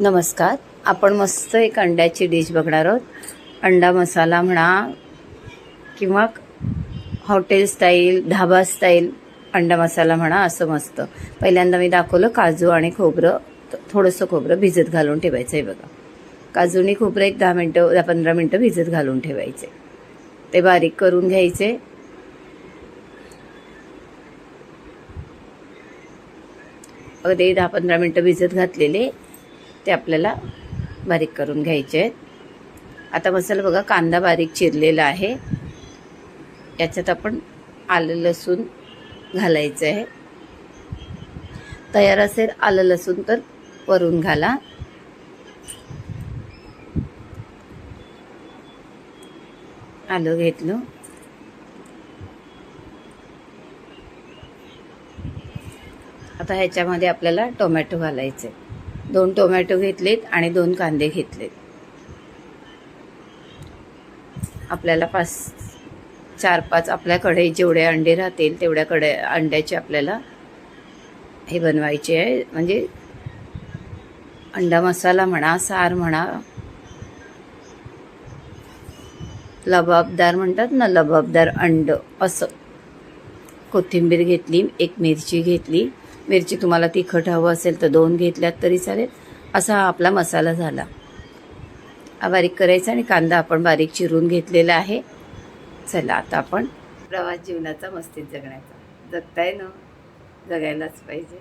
नमस्कार. आपण मस्त एक अंड्याची डिश बघणार आहोत. अंडा मसाला म्हणा किंवा हॉटेल स्टाईल ढाबा स्टाईल अंडा मसाला म्हणा असं मस्त. पहिल्यांदा मी दाखवलं काजू आणि खोबरं. थोडंसं खोबरं भिजत घालून ठेवायचं आहे बघा. काजूनी खोबरं एक दहा मिनटं दहा पंधरा मिनटं भिजत घालून ठेवायचे. ते बारीक करून घ्यायचे. अगदी दहा पंधरा मिनटं भिजत घातलेले. ते आपल्याला बारीक करून घ्यायचे आहेत. आता मसाला बघा कांदा बारीक चिरलेला आहे. याच्यात आपण आलं लसूण घालायचं आहे. तयार असेल आलं लसूण तर वरून घाला. आलं घेतलं. आता ह्याच्यामध्ये आपल्याला टोमॅटो घालायचे दोन टोमॅटो घेतलेत आणि दोन कांदे घेतलेत. आपल्याला पाच चार पाच आपल्याकडे जेवढे अंडे राहतील तेवढ्याकडे अंड्याचे आपल्याला हे बनवायचे आहे. म्हणजे अंडा मसाला म्हणा सार म्हणा लबाबदार म्हणतात ना लबाबदार अंड असं. कोथिंबीर घेतली एक मिरची घेतली मिरची तुम्हाला तिखट हवं असेल तर दोन घेतल्यात तरी चालेल. असा हा आपला मसाला झाला. हा बारीक करायचा आणि कांदा आपण बारीक चिरून घेतलेला आहे. चला आता आपण प्रवास जीवनाचा मस्तीत जगण्याचा. जगताय ना? जगायलाच पाहिजे.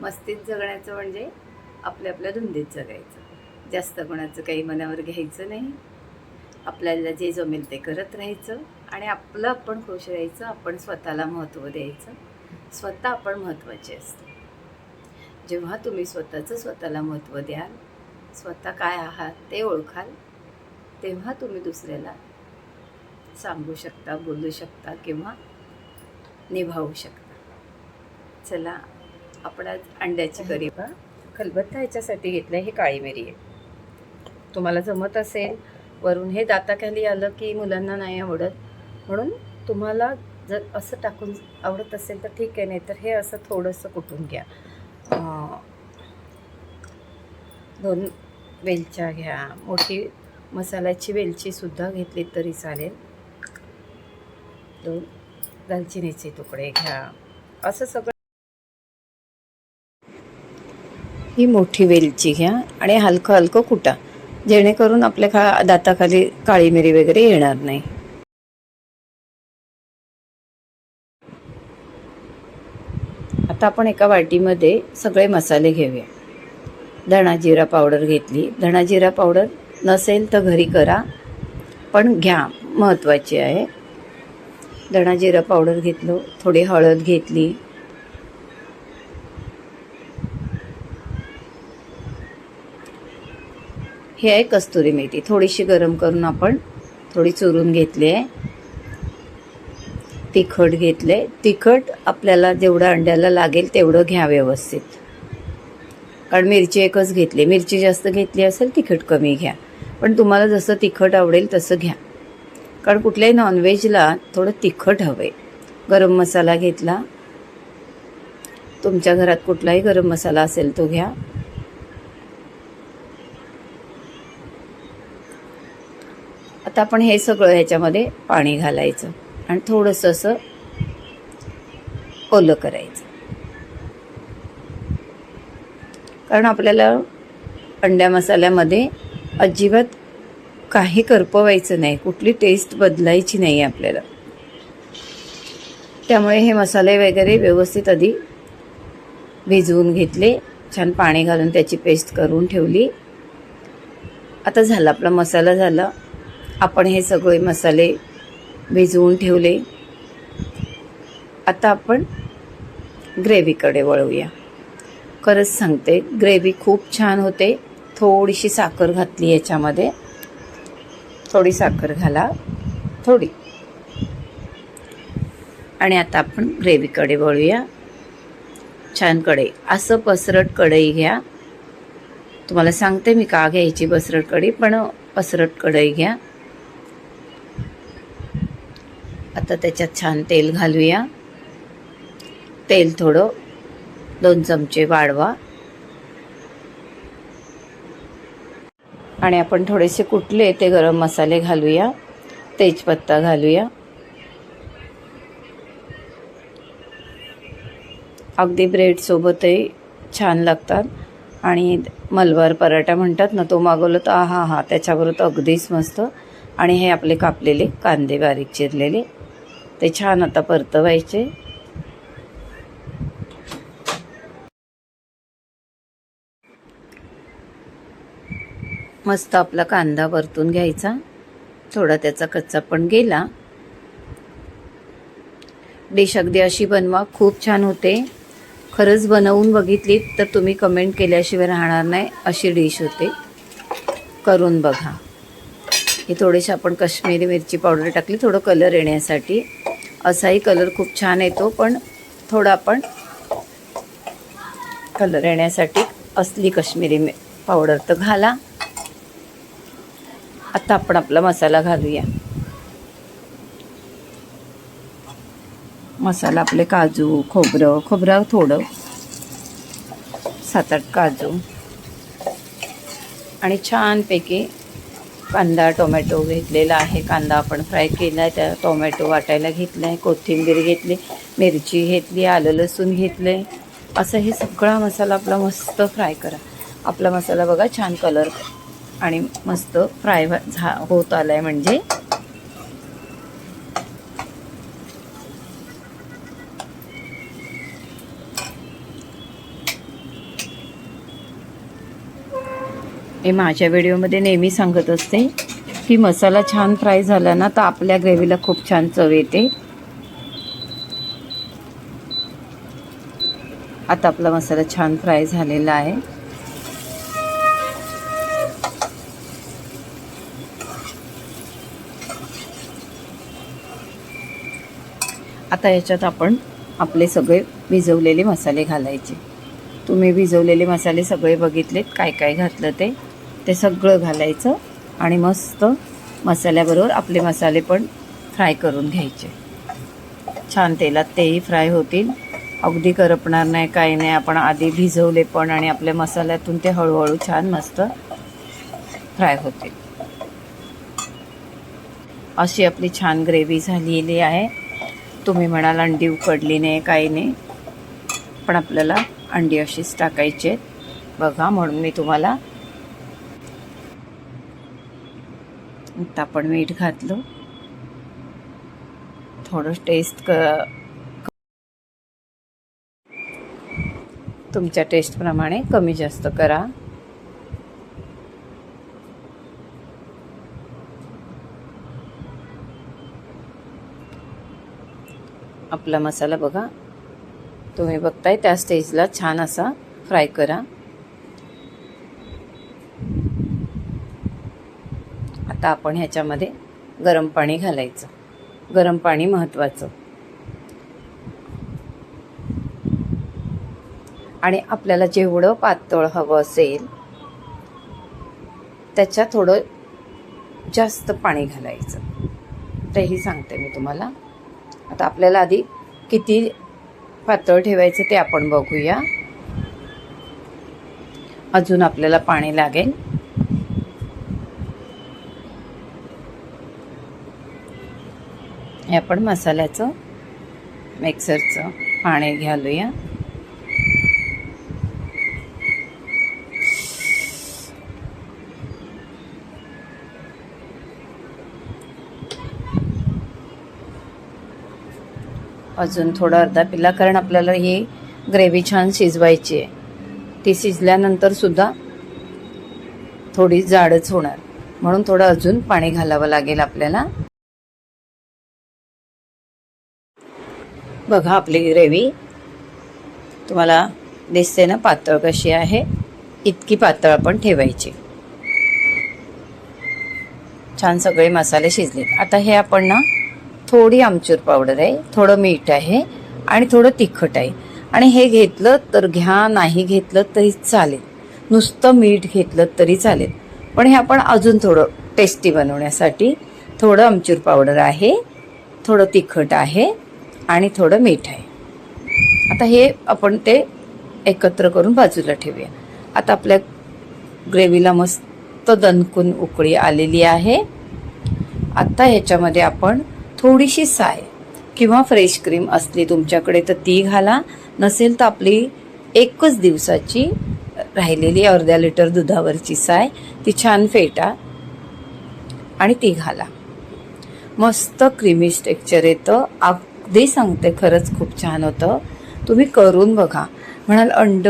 मस्तीत जगण्याचं म्हणजे आपल्या आपल्या धुंदीत जगायचं. जास्त कोणाचं काही मनावर घ्यायचं नाही. आपल्याला जे जमेल ते करत राहायचं आणि आपलं आपण खुश राहायचं आपण स्वतःला महत्त्व द्यायचं. स्वतः आपण महत्त्वाचे असते. जेव्हा तुम्ही स्वतःचं स्वतःला महत्त्व द्याल स्वतः काय आहात ते ओळखाल तेव्हा तुम्ही दुसऱ्याला सांगू शकता बोलू शकता किंवा निभावू शकता. चला आपण आज अंड्याची करी बा खलबत्ता ह्याच्यासाठी घेतलं हे काळी मिरी आहे. तुम्हाला जमत असेल वरून हे दाताखाली आलं की मुलांना नाही आवडत. म्हणून तुम्हाला जर असं टाकून आवडत असेल तर ठीक आहे नाही तर हे असं थोडंसं कुटून घ्या. दोन वेलच्या घ्या. मोठी मसाल्याची वेलचीसुद्धा घेतली तरी चालेल. दोन दालचिनीचे तुकडे घ्या. असं सगळं ही मोठी वेलची घ्या आणि हलकं हलकं कुटा. जेणेकरून आपल्या खा दाताखाली काळी मिरी वगैरे येणार नाही. आता आपण एका वाटीमध्ये सगळे मसाले घेऊया. धणा जिरा पावडर घेतली. धणा जिरा पावडर नसेल तर घरी करा पण घ्या. महत्त्वाची आहे. धणा जिरा पावडर घेतलो. थोडी हळद घेतली. हे आहे कस्तुरी मेथी. थोडीशी गरम करून आपण थोडी चुरून घेतली आहे. तिखट घेतले. तिखट आपल्याला जेवढं अंड्याला लागेल तेवढं घ्या व्यवस्थित. कारण मिरची एकच घेतली. मिरची जास्त घेतली असेल तिखट कमी घ्या. पण तुम्हाला जसं तिखट आवडेल तसं घ्या. कारण कुठल्याही नॉनव्हेजला थोडं तिखट हवं. आहे गरम मसाला घेतला. तुमच्या घरात कुठलाही गरम मसाला असेल तो घ्या. आता आपण हे सगळं ह्याच्यामध्ये पाणी घालायचं. आणि थोडंसं असं ओलं करायचं. कारण आपल्याला अंड्या मसाल्यामध्ये अजिबात काही करपवायचं नाही. कुठली टेस्ट बदलायची नाही आपल्याला. त्यामुळे हे मसाले वगैरे व्यवस्थित आधी भिजवून घेतले. छान पाणी घालून त्याची पेस्ट करून ठेवली. आता झाला आपला मसाला झाला. आपण हे सगळे मसाले भिजवून ठेवले. आता आपण ग्रेव्हीकडे वळूया. खरंच सांगते ग्रेव्ही खूप छान होते. थोडीशी साखर घातली याच्यामध्ये. थोडी साखर घाला. थोडी. आणि आता आपण ग्रेव्हीकडे वळूया. छान कढई. असं पसरट कढई घ्या. तुम्हाला सांगते मी का घ्यायची पसरट कढई पण पसरट कढई घ्या. आता त्याच्यात छान तेल घालूया. तेल थोडं दोन चमचे वाढवा. आणि आपण थोडेसे कुठले ते गरम मसाले घालूया. तेजपत्ता घालूया. अगदी ब्रेडसोबतही छान लागतात. आणि मलबार पराठा म्हणतात ना तो मागवलं तर हा हा त्याच्याबरोबर तर अगदीच मस्त. आणि हे आपले कापलेले कांदे बारीक चिरलेले. ते छान आता परतवायचे. मस्त आपला कांदा परतून घ्यायचा. थोडा त्याचा कच्चा पण गेला. डिश अगदी अशी बनवा खूप छान होते. खरंच बनवून बघितली तर तुम्ही कमेंट केल्याशिवाय राहणार नाही अशी डिश होते. करून बघा. हे थोडेसे आपण काश्मीरी मिरची पावडर टाकली थोडं कलर येण्यासाठी. असाही कलर खूप छान येतो पण थोडा आपण कलर येण्यासाठी असली काश्मीरी पावडर तर घाला. आता आपण आपला मसाला घालूया. मसाला आपले काजू खोबरं खोबरं थोडं. सात आठ काजू. आणि छानपैकी कांदा टोमॅटो घेतलेला आहे. कांदा आपण फ्राय केला आहे त्या टोमॅटो वाटायला घेतला आहे कोथिंबीर घेतली मिरची घेतली आलं लसूण घेतलं आहे असं हे सगळा मसाला आपला मस्त फ्राय करा. आपला मसाला बघा छान कलर आणि मस्त फ्राय झा होत आला आहे म्हणजे मी माझ्या व्हिडिओमध्ये नेहमी सांगत असते की मसाला छान फ्राय झाला ना तर आपल्या ग्रेव्हीला खूप छान चव येते. आता आपला मसाला छान फ्राय झालेला आहे. आता याच्यात आपण आपले सगळे भिजवलेले मसाले घालायचे. तुम्ही भिजवलेले मसाले सगळे बघितलेत काय काय घातलं ते? ते सगळं घालायचं आणि मस्त मसाल्याबरोबर आपले मसाले पण फ्राय करून घ्यायचे. छान तेलात तेही फ्राय होतील. अगदी करपणार नाही काही नाही. आपण आधी भिजवले पण आणि आपल्या मसाल्यातून ते हळूहळू छान मस्त फ्राय होतील. अशी आपली छान ग्रेव्ही झालेली आहे. तुम्ही म्हणाल अंडी उकडली नाही काही नाही. पण आपल्याला अंडी अशीच टाकायची आहेत. बघा म्हणून मी तुम्हाला आता आपण मीठ घातलं. थोडं टेस्ट क तुमच्या टेस्टप्रमाणे कमी जास्त करा. आपला मसाला बघा. तुम्ही बघताय त्या स्टेजला छान असा फ्राय करा. आता आपण ह्याच्यामध्ये गरम पाणी घालायचं. गरम पाणी महत्त्वाचं आणि आपल्याला जेवढं पातळ हवं असेल त्याच्या थोडं जास्त पाणी घालायचं. तेही सांगते मी तुम्हाला. आता आपल्याला आधी किती पातळ ठेवायचं ते आपण बघूया. अजून आपल्याला पाणी लागेल. हे आपण मसाल्याचं मिक्सरचं पाणी घालूया. अजून थोडं अर्धा पिल्ला कारण आपल्याला ही ग्रेव्ही छान शिजवायची आहे. ती शिजल्यानंतर सुद्धा थोडी जाडच होणार. म्हणून थोडं अजून पाणी घालावं लागेल आपल्याला. बघा आपली ग्रेव्ही. तुम्हाला दिसते ना पातळ कशी आहे. इतकी पातळ आपण ठेवायची. छान सगळे मसाले शिजले आता हे आपण ना थोडी आमचूर पावडर आहे थोडं मीठ आहे आणि थोडं तिखट आहे. आणि हे घेतलं तर घ्या नाही घेतलं तरी चालेल. नुसतं मीठ घेतलं तरी चालेल. पण हे आपण अजून थोडं टेस्टी बनवण्यासाठी थोडं आमचूर पावडर आहे थोडं तिखट आहे. आणि थोडं मीठ आहे. आता हे आपण ते एकत्र करून बाजूला ठेवूया. आता आपल्या ग्रेव्हीला मस्त दणकून उकळी आलेली आहे. आता ह्याच्यामध्ये आपण थोडीशी साय किंवा फ्रेश क्रीम असली तुमच्याकडे तर ती घाला. नसेल तर आपली एकच दिवसाची राहिलेली अर्ध्या लिटर दुधावरची साय ती छान फेटा आणि ती घाला. मस्त क्रीमी टेक्चर येतं. अगदी सांगते खरंच खूप छान होतं. तुम्ही करून बघा. म्हणाल अंड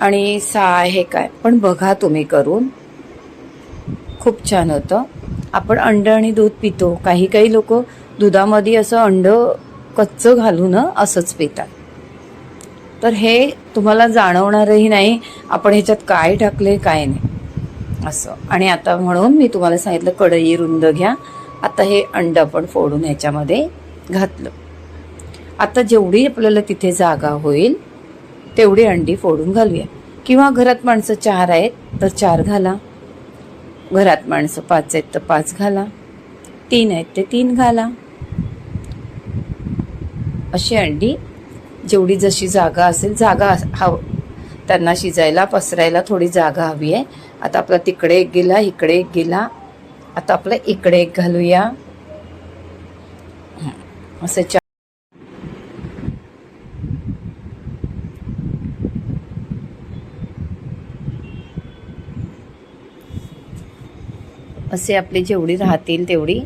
आणि साय हे काय? पण बघा तुम्ही करून. खूप छान होतं. आपण अंड आणि दूध पितो. काही काही लोक दुधामध्ये असं अंड कच्चं घालून असंच पितात. तर हे तुम्हाला जाणवणारही नाही आपण ह्याच्यात काय टाकले काय नाही. असं. आणि आता म्हणून मी तुम्हाला सांगितलं कढई रुंद घ्या. आता हे अंड आपण फोडून ह्याच्यामध्ये घातलं. आता जेवढी आपल्याला तिथे जागा होईल तेवढी अंडी फोडून घालूया. किंवा घरात माणसं चार आहेत तर चार घाला. घरात माणसं पाच आहेत तर पाच घाला. तीन आहेत ते तीन घाला. अशी अंडी जेवढी जशी जागा असेल जागा हव त्यांना शिजायला पसरायला थोडी जागा हवी आहे. आता आपला तिकडे एक गेला इकडे एक गेला. आता आपलं इकडे एक घालूया. असं चार असे आपले जेवढी राहतील तेवढी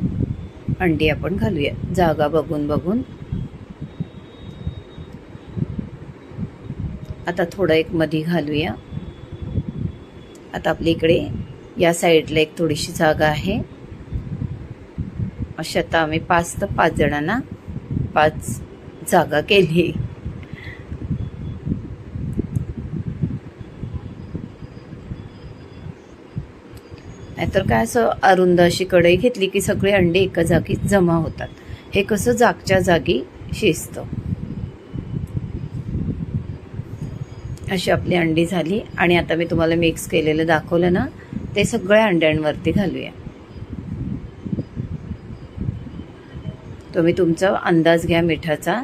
अंडी आपण घालूया. जागा बघून बघून. आता थोडं एक मधी घालूया. आता आपल्या इकडे या साईडला एक थोडीशी जागा आहे. अशा आता आम्ही पाच तर पाच जणांना पाच जागा केली. नाहीतर काय असं अरुंद अशी कढई घेतली की सगळे अंडे एका जागी जमा होतात. हे कसं जागच्या जागी शिजतं. अशी आपली अंडी झाली आणि आता मी तुम्हाला मिक्स केलेलं दाखवलं ना ते सगळ्या अंड्यांवरती घालूया. तुम्ही तुमचा अंदाज घ्या मिठाचा.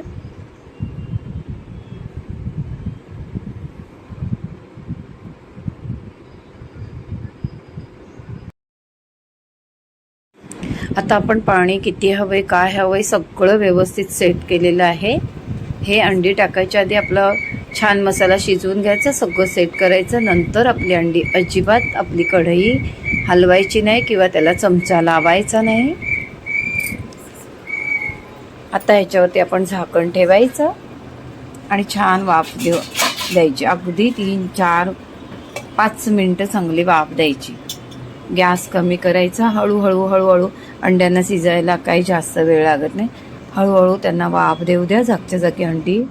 आता आपण पाणी किती हवंय काय हवंय सगळं व्यवस्थित सेट केलेलं आहे. हे अंडी टाकायच्या आधी आपला छान मसाला शिजवून घ्यायचा सगळं सेट करायचं. नंतर आपली अंडी अजिबात आपली कढई हलवायची नाही किंवा त्याला चमचा लावायचा नाही. आता ह्याच्यावरती आपण झाकण ठेवायचं आणि छान वाफ देऊ द्यायची. अगदी तीन चार पाच मिनटं चांगली वाफ द्यायची. गॅस कमी करायचा हळूहळू हळूहळू. अंड्यांना शिजायला काही जास्त वेळ लागत नाही. हळूहळू त्यांना वाफ देऊ द्या जागच्या जागी अंडी.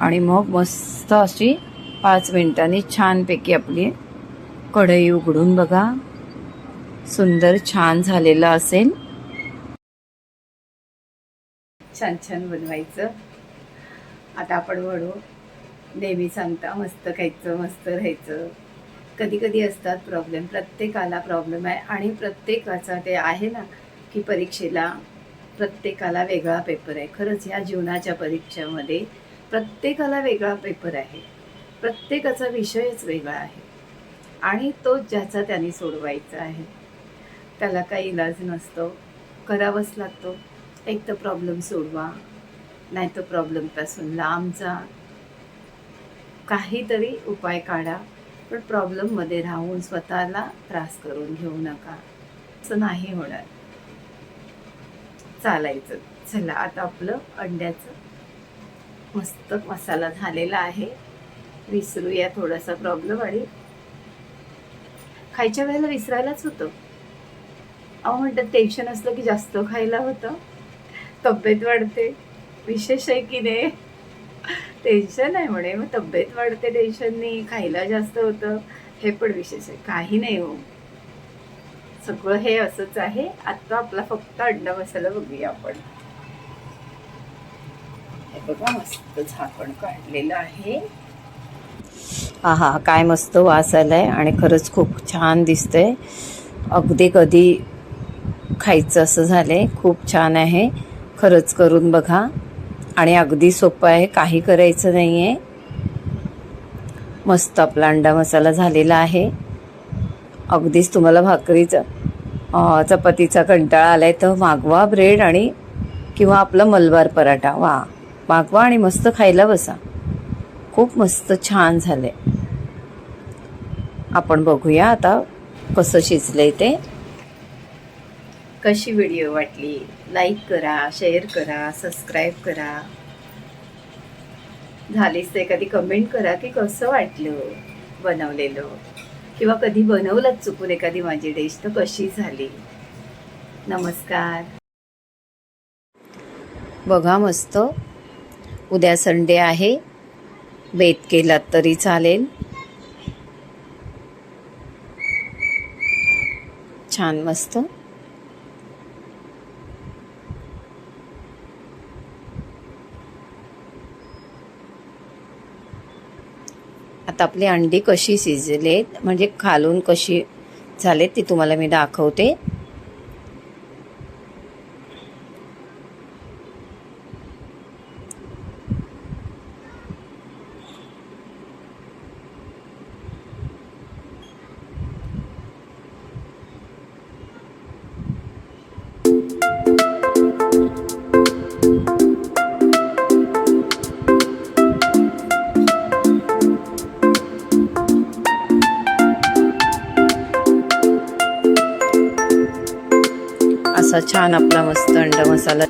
आणि मग मस्त अशी पाच मिनिटांनी छानपैकी आपली कढई उघडून बघा. सुंदर छान झालेलं असेल. छान छान बनवायचं. आता आपण वळू नेहमी सांगता मस्त खायचं मस्त राहायचं. कधी कधी असतात प्रॉब्लेम प्रत्येकाला प्रॉब्लेम आहे. आणि प्रत्येकाचा ते आहे ना की परीक्षेला प्रत्येकाला वेगळा पेपर आहे. खरंच ह्या जीवनाच्या परीक्षेमध्ये प्रत्येकाला वेगळा पेपर आहे. प्रत्येकाचा विषयच वेगळा आहे. आणि तो ज्याचा त्यांनी सोडवायचा आहे. त्याला काही इलाज नसतो. करावंच लागतो. एक तर प्रॉब्लेम सोडवा नाही तर प्रॉब्लेमपासून लांब जा काहीतरी उपाय काढा पण प्रॉब्लेममध्ये राहून स्वतःला त्रास करून घेऊ नका. असं नाही होणार. चालायचं. चला आता आपलं अंड्याचं मस्त मसाला झालेला आहे. विसरूया थोडासा प्रॉब्लेम आणि खायच्या वेळेला विसरायलाच होतं. अहो म्हणतात टेन्शन असलं की जास्त खायला होतं. तब्येत वाढते. विशेष आहे की नाही? टेन्शन आहे म्हणे. मग तब्येत वाढते टेन्शननी खायला जास्त होतं. हे पण विशेष आहे. काही नाही हो. सगळं हे असंच आहे. आता आपला फक्त अंडा मसाला बघूया आपण. हे बघा मस्त झाकण काढलेलं आहे. हा हा काय मस्त वास आलाय आणि खरंच खूप छान दिसतंय. अगदी कधी खायचं असं झालंय खूप छान आहे. खरंच करून बघा. आणि अगदी सोपं आहे काही करायचं नाही आहे मस्त आपला अंडा मसाला झालेला आहे. अगदीच तुम्हाला भाकरीचं चपातीचा कंटाळा आलाय तर मागवा ब्रेड आणि किंवा आपलं मलबार पराठा. वा मागवा आणि मस्त खायला बसा. खूप मस्त छान झाले आपण बघूया आता कसं शिजलंय ते. कशी व्हिडिओ वाटली? लाईक करा शेअर करा सबस्क्राईब करा. झालीच ते एखादी कमेंट करा की कसं वाटलं बनवलेलं. किंवा कधी बनवलंच चुकून एखादी माझी डिश तर कशी झाली? नमस्कार. बघा मस्त. उद्या संडे आहे. बेत केलात तरी चालेल. छान मस्त. आता आपली अंडी कशी शिजलेत म्हणजे खालून कशी झालेत ती तुम्हाला मी दाखवते. छान आपला मस्त अंडा मसाला